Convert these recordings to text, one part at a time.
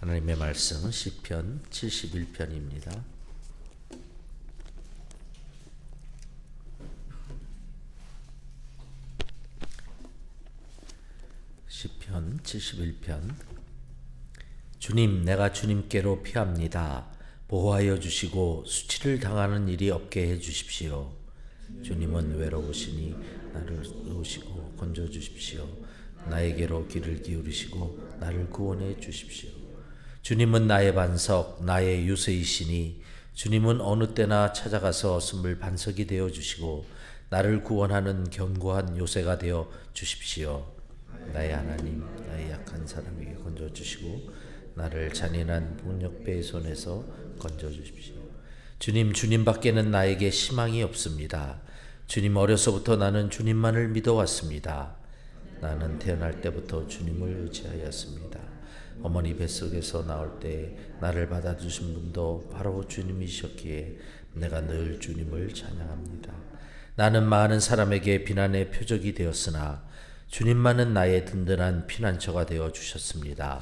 하나님의 말씀은 시편 71편입니다. 시편 71편 주님 내가 주님께로 피합니다. 보호하여 주시고 수치를 당하는 일이 없게 해 주십시오. 주님은 외로우시니 나를 도우시고 건져 주십시오. 나에게로 귀를 기울이시고 나를 구원해 주십시오. 주님은 나의 반석, 나의 유세이시니 주님은 어느 때나 찾아가서 숨을 반석이 되어 주시고 나를 구원하는 견고한 요새가 되어 주십시오. 나의 하나님, 나의 약한 사람에게 건져 주시고 나를 잔인한 폭력배의 손에서 건져 주십시오. 주님, 주님밖에는 나에게 희망이 없습니다. 주님 어려서부터 나는 주님만을 믿어왔습니다. 나는 태어날 때부터 주님을 의지하였습니다. 어머니 뱃속에서 나올 때 나를 받아주신 분도 바로 주님이셨기에 내가 늘 주님을 찬양합니다. 나는 많은 사람에게 비난의 표적이 되었으나 주님만은 나의 든든한 피난처가 되어 주셨습니다.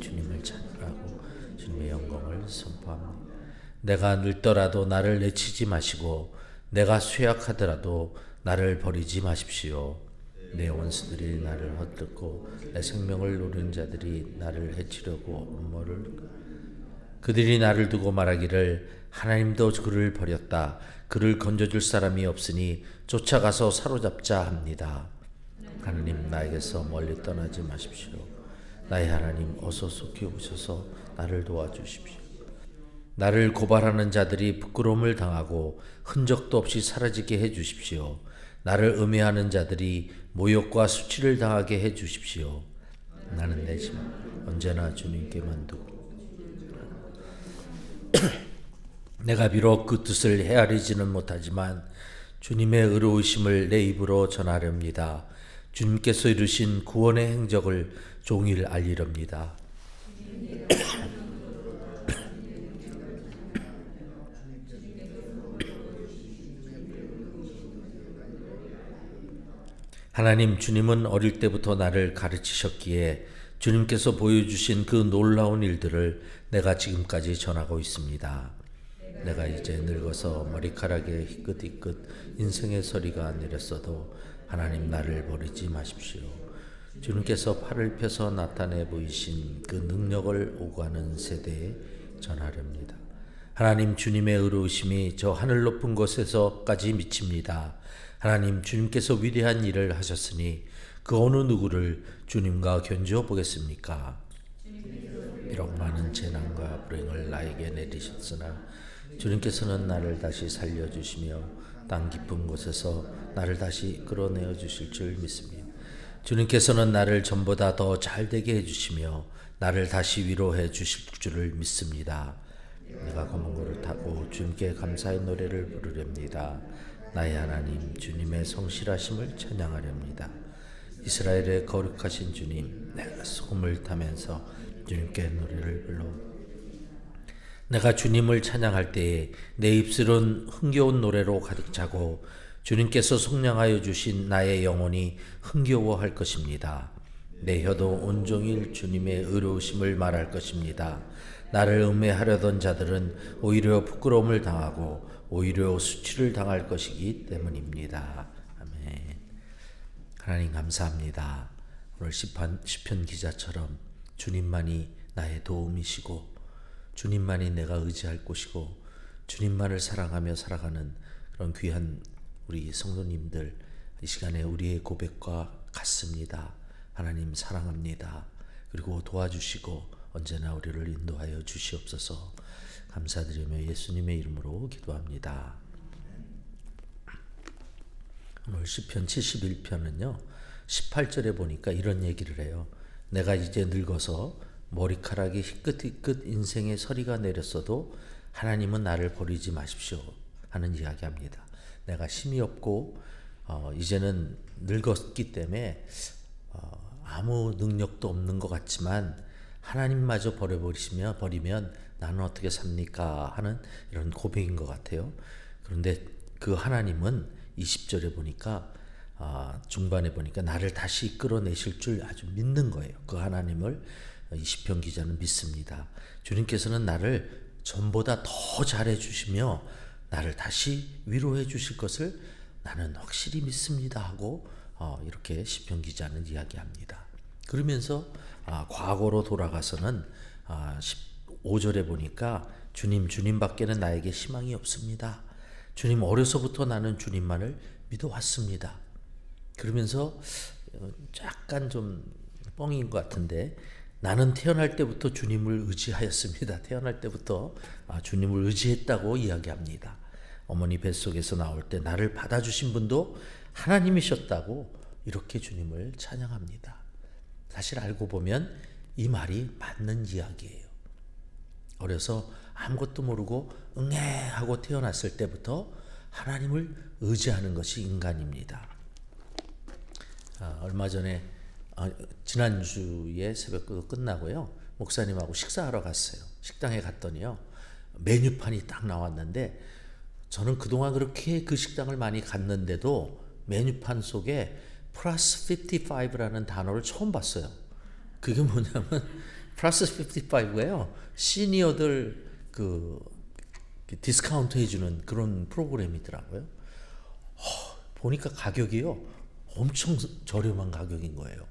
주님을 찬양하고 주님의 영광을 선포합니다. 내가 늙더라도 나를 내치지 마시고 내가 쇠약하더라도 나를 버리지 마십시오. 내 원수들이 나를 헛듣고 내 생명을 노리는 자들이 나를 해치려고 음모를 그들이 나를 두고 말하기를 하나님도 그를 버렸다. 그를 건져줄 사람이 없으니 쫓아가서 사로잡자 합니다. 하나님 나에게서 멀리 떠나지 마십시오. 나의 하나님 어서 속히 오셔서 나를 도와주십시오. 나를 고발하는 자들이 부끄러움을 당하고 흔적도 없이 사라지게 해 주십시오. 나를 음해하는 자들이 모욕과 수치를 당하게 해 주십시오. 나는 내 집 언제나 주님께만 두고 내가 비록 그 뜻을 헤아리지는 못하지만 주님의 의로우심을 내 입으로 전하렵니다. 주님께서 이루신 구원의 행적을 종일 알리렵니다. 하나님 주님은 어릴 때부터 나를 가르치셨기에 주님께서 보여주신 그 놀라운 일들을 내가 지금까지 전하고 있습니다. 내가 이제 늙어서 머리카락에 희끗희끗 인생의 서리가 내렸어도 하나님 나를 버리지 마십시오. 주님께서 팔을 펴서 나타내 보이신 그 능력을 오가는 세대에 전하렵니다. 하나님 주님의 의로우심이 저 하늘 높은 곳에서까지 미칩니다. 하나님 주님께서 위대한 일을 하셨으니 그 어느 누구를 주님과 견주어 보겠습니까? 비록 많은 재난과 불행을 나에게 내리셨으나 주님께서는 나를 다시 살려주시며 땅 깊은 곳에서 나를 다시 끌어내어 주실 줄 믿습니다. 주님께서는 나를 전보다 더 잘되게 해주시며 나를 다시 위로해 주실 줄을 믿습니다. 내가 검은 고를 타고 주님께 감사의 노래를 부르렵니다. 나의 하나님 주님의 성실하심을 찬양하렵니다. 이스라엘의 거룩하신 주님 내가 소금을 타면서 주님께 노래를 불러 내가 주님을 찬양할 때에 내 입술은 흥겨운 노래로 가득 차고 주님께서 속량하여 주신 나의 영혼이 흥겨워할 것입니다. 내 혀도 온종일 주님의 의로우심을 말할 것입니다. 나를 음해하려던 자들은 오히려 부끄러움을 당하고 오히려 수치를 당할 것이기 때문입니다. 아멘. 하나님 감사합니다. 오늘 시편, 시편 기자처럼 주님만이 나의 도움이시고 주님만이 내가 의지할 곳이고 주님만을 사랑하며 살아가는 그런 귀한 우리 성도님들 이 시간에 우리의 고백과 같습니다. 하나님 사랑합니다. 그리고 도와주시고 언제나 우리를 인도하여 주시옵소서 감사드리며 예수님의 이름으로 기도합니다. 오늘 시편 71편은요. 18절에 보니까 이런 얘기를 해요. 내가 이제 늙어서 머리카락이 희끗희끗 인생의 서리가 내렸어도 하나님은 나를 버리지 마십시오 하는 이야기합니다. 내가 힘이 없고 어, 이제는 늙었기 때문에 어, 아무 능력도 없는 것 같지만 하나님마저 버려버리시며 버리면 나는 어떻게 삽니까 하는 이런 고백인 것 같아요. 그런데 그 하나님은 20절에 보니까 아, 중반에 보니까 나를 다시 끌어내실 줄 아주 믿는 거예요. 그 하나님을 이 시편 기자는 믿습니다. 주님께서는 나를 전보다 더 잘해 주시며 나를 다시 위로해 주실 것을 나는 확실히 믿습니다 하고 어, 이렇게 시편 기자는 이야기합니다. 그러면서 아, 과거로 돌아가서는 아, 15절에 보니까 주님 주님밖에는 나에게 희망이 없습니다. 주님 어려서부터 나는 주님만을 믿어왔습니다. 그러면서 어, 약간 좀 뻥인 것 같은데 나는 태어날 때부터 주님을 의지하였습니다. 태어날 때부터 아, 주님을 의지했다고 이야기합니다. 어머니 뱃속에서 나올 때 나를 받아주신 분도 하나님이셨다고 이렇게 주님을 찬양합니다. 사실 알고 보면 이 말이 맞는 이야기예요. 어려서 아무것도 모르고 응애 하고 태어났을 때부터 하나님을 의지하는 것이 인간입니다. 아, 얼마 전에 아, 지난주에 새벽기도 끝나고요. 목사님하고 식사하러 갔어요. 식당에 갔더니요. 메뉴판이 딱 나왔는데 저는 그동안 그렇게 그 식당을 많이 갔는데도 메뉴판 속에 플러스 55라는 단어를 처음 봤어요. 그게 뭐냐면 플러스 55예요. 시니어들 그 디스카운트 해주는 그런 프로그램이더라고요. 어, 보니까 가격이요. 엄청 저렴한 가격인 거예요.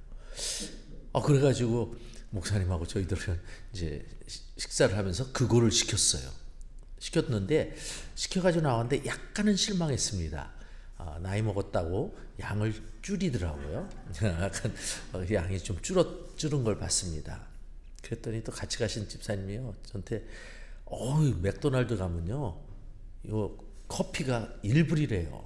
아, 그래가지고 목사님하고 저희들은 이제 식사를 하면서 그거를 시켰어요. 시켰는데 시켜가지고 나왔는데 약간은 실망했습니다. 아, 나이 먹었다고 양을 줄이더라고요. 약간 어, 양이 좀 줄어 줄은 걸 봤습니다. 그랬더니 또 같이 가신 집사님이요. 저한테 어 맥도날드 가면요. 이 커피가 1불이래요.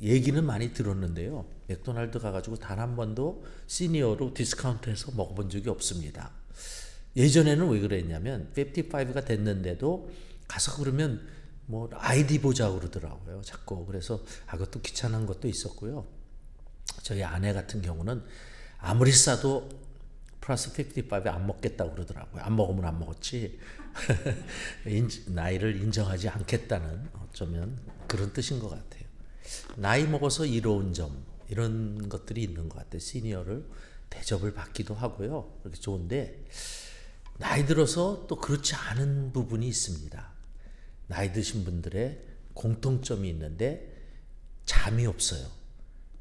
얘기는 많이 들었는데요. 맥도날드 가가지고 단 한 번도 시니어로 디스카운트해서 먹어본 적이 없습니다. 예전에는 왜 그랬냐면 55가 됐는데도 가서 그러면 뭐 아이디 보자 그러더라고요. 자꾸 그래서 아 그것도 귀찮은 것도 있었고요. 저희 아내 같은 경우는 아무리 싸도 플러스 55에 안 먹겠다고 그러더라고요. 안 먹으면 안 먹었지. 나이를 인정하지 않겠다는 어쩌면 그런 뜻인 것 같아요. 나이 먹어서 이로운 점 이런 것들이 있는 것 같아요. 시니어를 대접을 받기도 하고요. 그렇게 좋은데 나이 들어서 또 그렇지 않은 부분이 있습니다. 나이 드신 분들의 공통점이 있는데 잠이 없어요.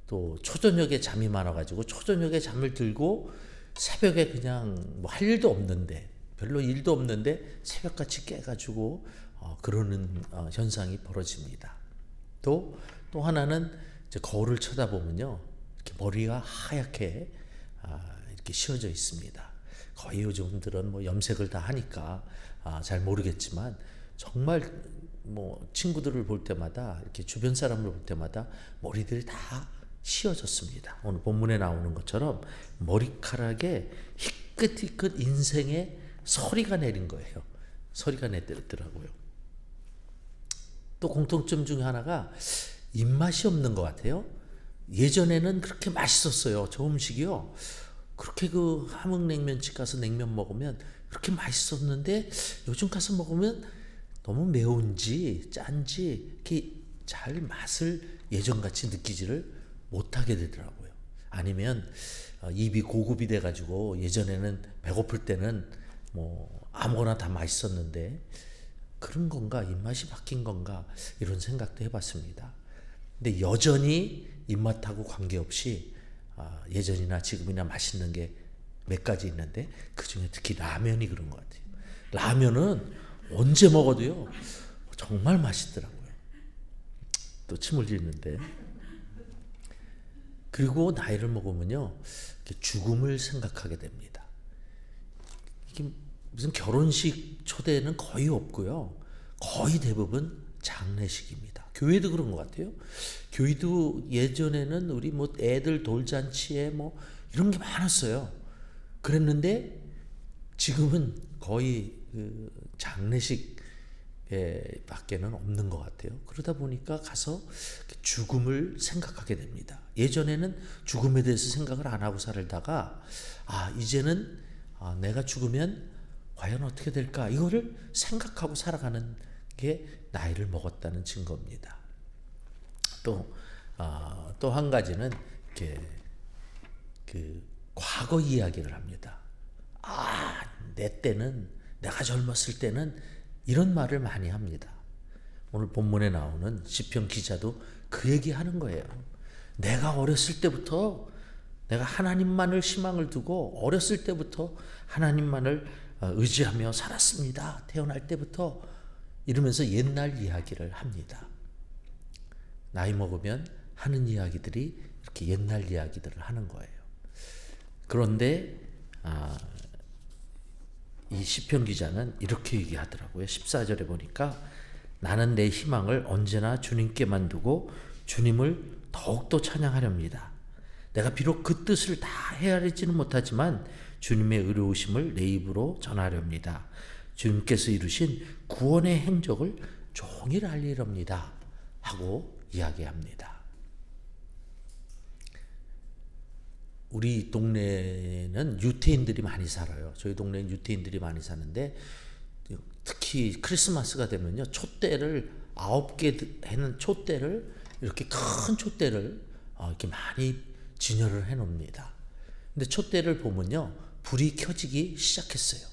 또 초저녁에 잠이 많아가지고 초저녁에 잠을 들고 새벽에 그냥 뭐 할 일도 없는데 별로 일도 없는데 새벽같이 깨가지고 어, 그러는 어, 현상이 벌어집니다. 또 또 하나는 이제 거울을 쳐다보면요 이렇게 머리가 하얗게 아, 이렇게 씌워져 있습니다. 거의 요즘들은 뭐 염색을 다 하니까 아, 잘 모르겠지만 정말 뭐 친구들을 볼 때마다 이렇게 주변 사람을 볼 때마다 머리들이 다 씌워졌습니다. 오늘 본문에 나오는 것처럼 머리카락에 희끗희끗 인생의 서리가 내린 거예요. 서리가 내더라고요. 또 공통점 중에 하나가 입맛이 없는 것 같아요. 예전에는 그렇게 맛있었어요. 저 음식이요. 그렇게 그 함흥냉면집 가서 냉면 먹으면 그렇게 맛있었는데 요즘 가서 먹으면 너무 매운지 짠지 이렇게 잘 맛을 예전같이 느끼지를 못하게 되더라고요. 아니면 어, 입이 고급이 돼가지고 예전에는 배고플 때는 뭐 아무거나 다 맛있었는데 그런 건가 입맛이 바뀐 건가 이런 생각도 해봤습니다. 근데 여전히 입맛하고 관계없이 아, 예전이나 지금이나 맛있는 게 몇 가지 있는데 그 중에 특히 라면이 그런 것 같아요. 라면은 언제 먹어도요 정말 맛있더라고요. 또침 흘리는데 그리고 나이를 먹으면요 죽음을 생각하게 됩니다. 이게 무슨 결혼식 초대는 거의 없고요. 거의 대부분 장례식입니다. 교회도 그런 것 같아요. 교회도 예전에는 우리 뭐 애들 돌잔치에 뭐 이런 게 많았어요. 그랬는데 지금은 거의 그 장례식 밖에는 없는 것 같아요. 그러다 보니까 가서 죽음을 생각하게 됩니다. 예전에는 죽음에 대해서 생각을 안 하고 살다가 아 이제는 아, 내가 죽으면 과연 어떻게 될까 이거를 생각하고 살아가는 게 나이를 먹었다는 증거입니다. 또또한 가지는 이렇게 그 과거 이야기를 합니다. 내 때는 내가 젊었을 때는 이런 말을 많이 합니다. 오늘 본문에 나오는 시편 기자도 그 얘기 하는 거예요. 내가 어렸을 때부터 내가 하나님만을 희망을 두고 어렸을 때부터 하나님만을 어, 의지하며 살았습니다. 태어날 때부터 이러면서 옛날 이야기를 합니다. 나이 먹으면 하는 이야기들이 이렇게 옛날 이야기들을 하는 거예요. 그런데 아, 이 시편 기자는 이렇게 얘기하더라고요. 14절에 보니까 나는 내 희망을 언제나 주님께만 두고 주님을 더욱더 찬양하렵니다. 내가 비록 그 뜻을 다 헤아리지는 못하지만 주님의 의로우심을 내 입으로 전하렵니다. 주님께서 이루신 구원의 행적을 종일 알리렵니다. 하고 이야기합니다. 우리 동네는 유태인들이 많이 살아요. 저희 동네는 유태인들이 많이 사는데 특히 크리스마스가 되면요 촛대를 아홉 개 해는 촛대를 이렇게 큰 촛대를 어, 이렇게 많이 진열을 해놓습니다. 근데 촛대를 보면요 불이 켜지기 시작했어요.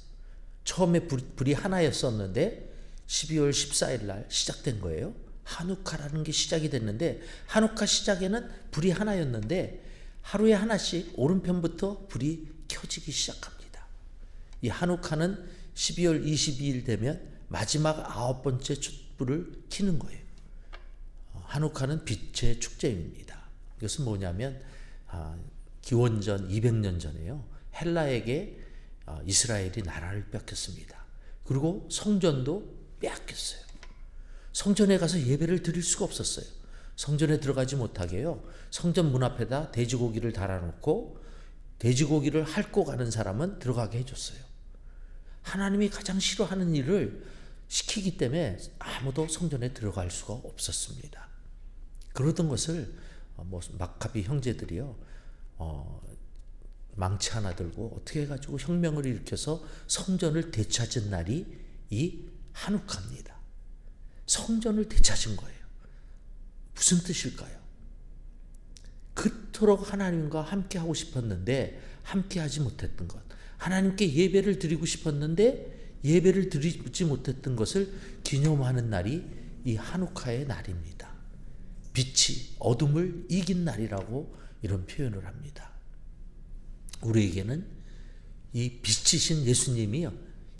처음에 불, 불이 하나였었는데 12월 14일 날 시작된 거예요. 한우카라는 게 시작이 됐는데 한우카 시작에는 불이 하나였는데 하루에 하나씩 오른편부터 불이 켜지기 시작합니다. 이 한우카는 12월 22일 되면 마지막 아홉 번째 촛불을 켜는 거예요. 어, 한우카는 빛의 축제입니다. 이것은 뭐냐면 아, 기원전 200년 전에요. 헬라에게 아, 이스라엘이 나라를 뺏겼습니다. 그리고 성전도 빼앗겼어요. 성전에 가서 예배를 드릴 수가 없었어요. 성전에 들어가지 못하게요. 성전 문 앞에다 돼지고기를 달아놓고 돼지고기를 핥고 가는 사람은 들어가게 해줬어요. 하나님이 가장 싫어하는 일을 시키기 때문에 아무도 성전에 들어갈 수가 없었습니다. 그러던 것을 어, 뭐 마카비 형제들이요, 어, 망치 하나 들고 어떻게 해가지고 혁명을 일으켜서 성전을 되찾은 날이 이 한우카입니다. 성전을 되찾은 거예요. 무슨 뜻일까요? 그토록 하나님과 함께 하고 싶었는데 함께 하지 못했던 것. 하나님께 예배를 드리고 싶었는데 예배를 드리지 못했던 것을 기념하는 날이 이 한우카의 날입니다. 빛이 어둠을 이긴 날이라고 이런 표현을 합니다. 우리에게는 이 빛이신 예수님이요.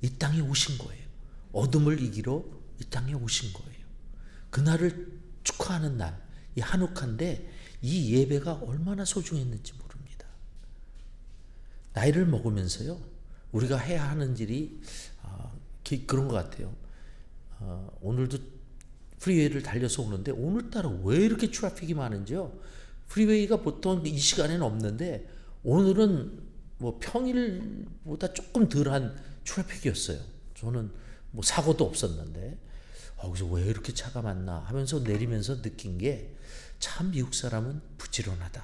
이 땅에 오신 거예요. 어둠을 이기러 이 땅에 오신 거예요. 그날을 축하하는 날, 이 한옥한데 이 예배가 얼마나 소중했는지 모릅니다. 나이를 먹으면서요, 우리가 해야 하는 일이 아, 그런 것 같아요. 아, 오늘도 프리웨이를 달려서 오는데 오늘따라 왜 이렇게 트래픽이 많은지요? 프리웨이가 보통 이 시간에는 없는데 오늘은 뭐 평일보다 조금 덜한 트래픽이었어요. 저는 뭐 사고도 없었는데 거기서 왜 이렇게 차가 많나 하면서 내리면서 느낀 게 참 미국 사람은 부지런하다.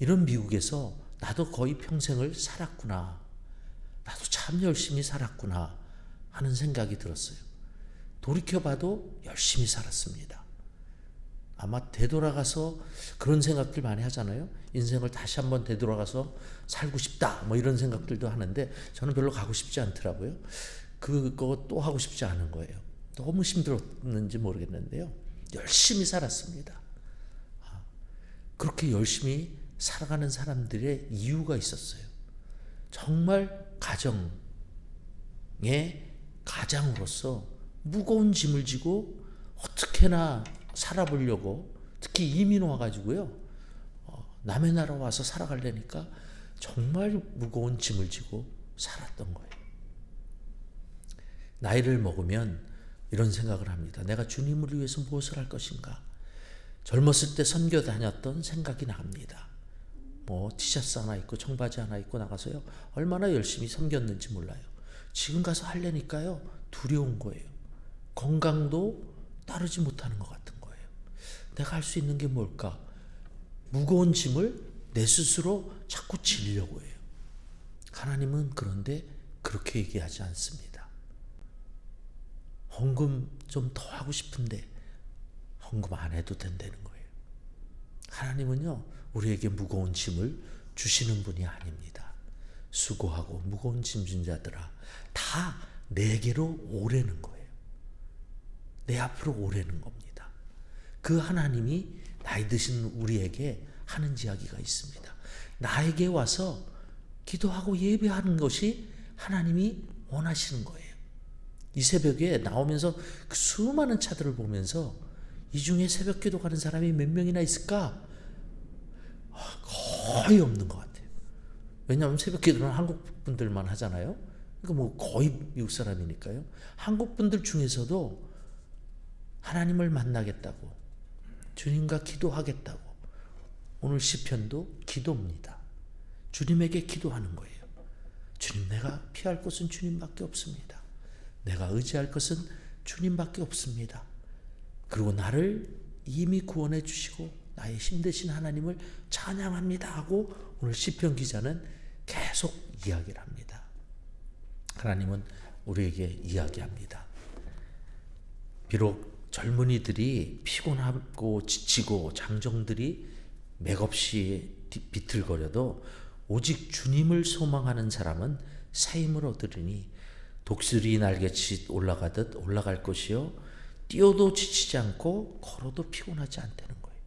이런 미국에서 나도 거의 평생을 살았구나. 나도 참 열심히 살았구나 하는 생각이 들었어요. 돌이켜봐도 열심히 살았습니다. 아마 되돌아가서 그런 생각들 많이 하잖아요. 인생을 다시 한번 되돌아가서 살고 싶다. 뭐 이런 생각들도 하는데 저는 별로 가고 싶지 않더라고요. 그거 또 하고 싶지 않은 거예요. 너무 힘들었는지 모르겠는데요. 열심히 살았습니다. 아, 그렇게 열심히 살아가는 사람들의 이유가 있었어요. 정말 가정의 가장으로서 무거운 짐을 지고 어떻게나 살아보려고 특히 이민 와가지고요. 어, 남의 나라 와서 살아가려니까 정말 무거운 짐을 지고 살았던 거예요. 나이를 먹으면 이런 생각을 합니다. 내가 주님을 위해서 무엇을 할 것인가? 젊었을 때 선교 다녔던 생각이 납니다. 뭐 티셔츠 하나 입고 청바지 하나 입고 나가서요. 얼마나 열심히 섬겼는지 몰라요. 지금 가서 하려니까요. 두려운 거예요. 건강도 따르지 못하는 것 같은 거예요. 내가 할 수 있는 게 뭘까? 무거운 짐을 내 스스로 자꾸 지려고 해요. 하나님은 그런데 그렇게 얘기하지 않습니다. 헌금 좀 더 하고 싶은데 헌금 안 해도 된다는 거예요. 하나님은요, 우리에게 무거운 짐을 주시는 분이 아닙니다. 수고하고 무거운 짐진 자들아 다 내게로 오래는 거예요. 내 앞으로 오래는 겁니다. 그 하나님이 나이 드신 우리에게 하는 이야기가 있습니다. 나에게 와서 기도하고 예배하는 것이 하나님이 원하시는 거예요. 이 새벽에 나오면서 그 수많은 차들을 보면서 이 중에 새벽 기도 가는 사람이 몇 명이나 있을까? 아, 거의 없는 것 같아요. 왜냐하면 새벽 기도는 한국 분들만 하잖아요. 그러니까 뭐 거의 미국 사람이니까요. 한국 분들 중에서도 하나님을 만나겠다고 주님과 기도하겠다고 오늘 시편도 기도입니다. 주님에게 기도하는 거예요. 주님 내가 피할 곳은 주님밖에 없습니다. 내가 의지할 것은 주님밖에 없습니다. 그리고 나를 이미 구원해 주시고 나의 힘 되신 하나님을 찬양합니다 하고 오늘 시편 기자는 계속 이야기를 합니다. 하나님은 우리에게 이야기합니다. 비록 젊은이들이 피곤하고 지치고 장정들이 맥없이 비틀거려도 오직 주님을 소망하는 사람은 새 힘을 얻으리니 독수리 날개치 올라가듯 올라갈 것이요 뛰어도 지치지 않고 걸어도 피곤하지 않다는 거예요.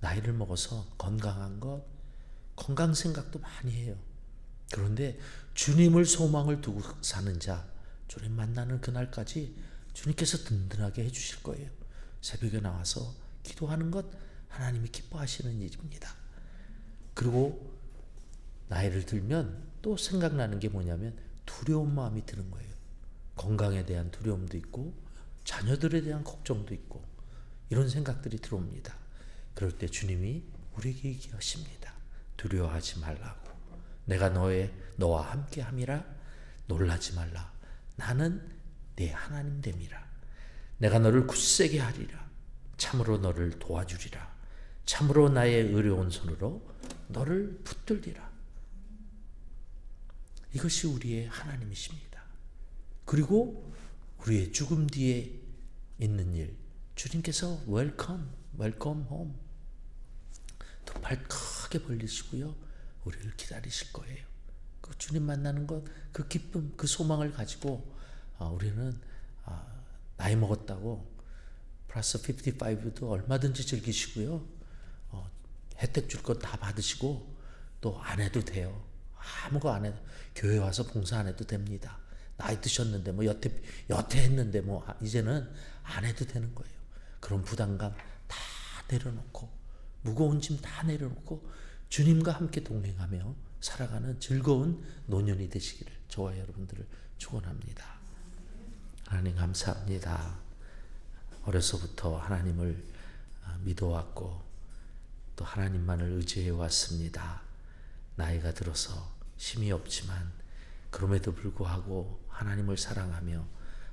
나이를 먹어서 건강한 것 건강 생각도 많이 해요. 그런데 주님을 소망을 두고 사는 자 주님 만나는 그날까지 주님께서 든든하게 해주실 거예요. 새벽에 나와서 기도하는 것 하나님이 기뻐하시는 일입니다. 그리고 나이를 들면 또 생각나는 게 뭐냐면 두려운 마음이 드는 거예요. 건강에 대한 두려움도 있고 자녀들에 대한 걱정도 있고 이런 생각들이 들어옵니다. 그럴 때 주님이 우리에게 얘기하십니다. 두려워하지 말라고. 내가 너의 너와 함께 함이라 놀라지 말라. 나는 내 하나님 됨이라. 내가 너를 굳세게 하리라. 참으로 너를 도와주리라. 참으로 나의 의로운 손으로 너를 붙들리라. 이것이 우리의 하나님이십니다. 그리고 우리의 죽음 뒤에 있는 일, 주님께서 웰컴, 웰컴 홈. 두팔 크게 벌리시고요. 우리를 기다리실 거예요. 그 주님 만나는 것, 그 기쁨, 그 소망을 가지고 아, 우리는 아, 나이 먹었다고 플러스 55도 얼마든지 즐기시고요. 어, 혜택 줄 것 다 받으시고 또 안 해도 돼요. 아무거 안 해도 교회 와서 봉사 안 해도 됩니다. 나이 드셨는데 뭐 여태 여태 했는데 뭐 아, 이제는 안 해도 되는 거예요. 그런 부담감 다 내려놓고 무거운 짐 다 내려놓고 주님과 함께 동행하며 살아가는 즐거운 노년이 되시기를 저와 여러분들을 축원합니다. 하나님 감사합니다. 어려서부터 하나님을 아, 믿어왔고 또 하나님만을 의지해 왔습니다. 나이가 들어서 힘이 없지만 그럼에도 불구하고 하나님을 사랑하며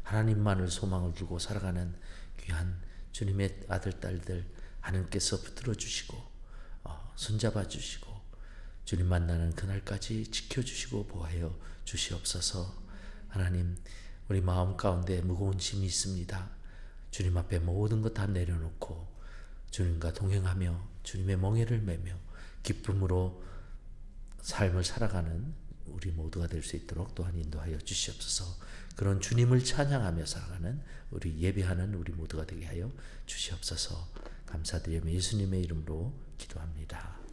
하나님만을 소망을 두고 살아가는 귀한 주님의 아들 딸들 하나님께서 붙들어 주시고 어, 손잡아 주시고 주님 만나는 그날까지 지켜 주시고 보하여 주시옵소서. 하나님 우리 마음 가운데 무거운 짐이 있습니다. 주님 앞에 모든 것 다 내려놓고 주님과 동행하며 주님의 멍에를 매며 기쁨으로 삶을 살아가는 우리 모두가 될 수 있도록 또한 인도하여 주시옵소서. 그런 주님을 찬양하며 살아가는 우리 예배하는 우리 모두가 되게 하여 주시옵소서. 감사드리며 예수님의 이름으로 기도합니다.